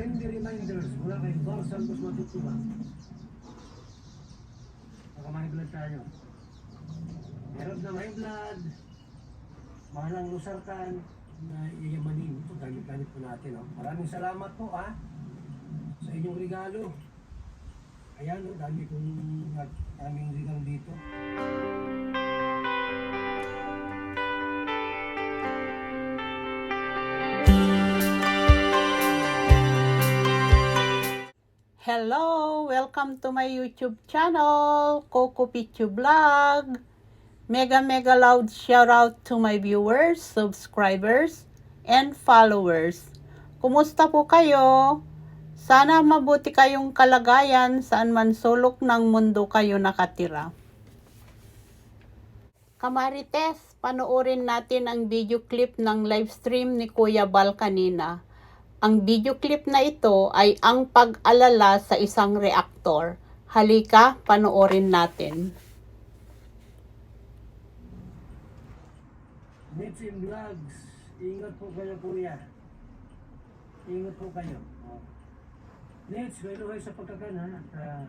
Friendly reminders mula kay Bar Santos Matutuba. Baka may blood tayo. Meron na may blood. Mahalang lusartan na iyamanin. Ito, gamit-gamit po natin. Oh. Maraming salamat po ah, sa inyong regalo. Ayan, oh, dami kong aming regalo dito. Hello! Welcome to my YouTube channel, Coco Pichu Vlog. Mega mega loud shout out to my viewers, subscribers, and followers. Kumusta po kayo? Sana mabuti kayong kalagayan saan man sulok ng mundo kayo nakatira. Kamarites, panoorin natin ang video clip ng live stream ni Kuya Bal kanina. Ang video clip na ito ay ang pag-alala sa isang reaktor. Halika, panoorin natin. In Vlogs, ingat po kayo kuya. Ingat po kayo. Nits, kayo kayo sa pagkakan ha. Ah,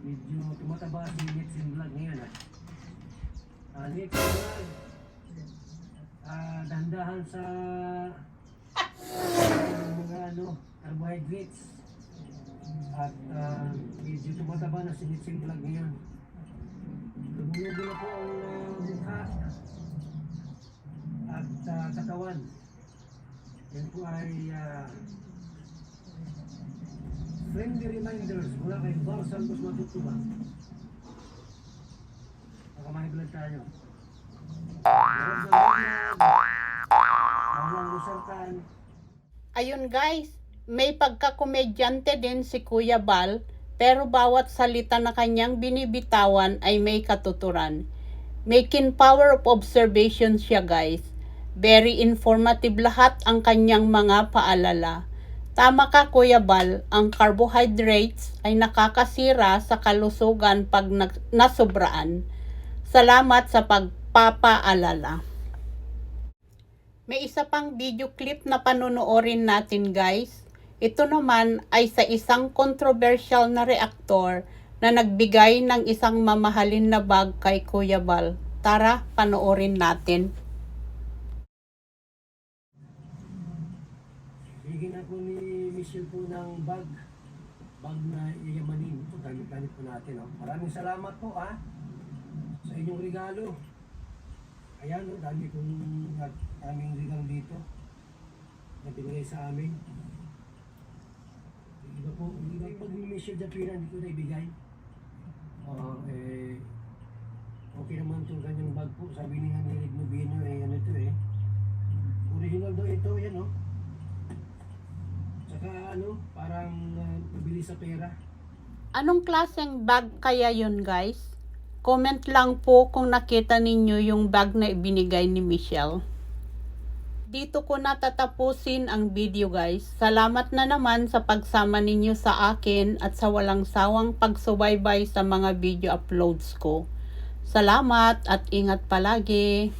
medyo tumataba si in Vlog ngayon ha. Nits in Vlog, ah, dandahan sa ano, carbohydrates. At ah, medyo tumataba na si Nits in Vlog ngayon. Lumunubo na po ang ah, mukha at ah, katawan. Yan po ay ah, friendly reminders mula kay Bar Santos Matutuba. Baka may blood tayo. Ayun guys, may pagkakomedyante din si Kuya Bal, pero bawat salita na kanyang binibitawan ay may katuturan. Making power of observation siya guys. Very informative lahat ang kanyang mga paalala. Tama ka Kuya Bal, ang carbohydrates ay nakakasira sa kalusugan pag nasobraan. Salamat sa pagpapaalala. May isa pang video clip na panonoorin natin guys. Ito naman ay sa isang controversial na reaktor na nagbigay ng isang mamahalin na bag kay Kuya Bal. Tara, panoorin natin. Bigyan ako ni Michelle po ng bag. Bag na iyamanin. Ito, gamit-gamit po natin. Oh. Maraming salamat po ah, sa inyong regalo. Ayan, oh, dami kong aming regalo dito. Na sa amin. Po, iba pag ni Michelle Japira, hindi ko na ibigay. Oo, eh, okay naman itong kanyang bag po. Sabi ni Hanilig Nubino, eh, ano ito eh. Original daw ito, yan oh. Tsaka ano, parang uh, sa pera. Anong klaseng bag kaya yun guys? Comment lang po kung nakita ninyo yung bag na ibinigay ni Michelle. Dito ko natatapusin ang video guys. Salamat na naman sa pagsama ninyo sa akin at sa walang sawang pagsubaybay sa mga video uploads ko. Salamat at ingat palagi.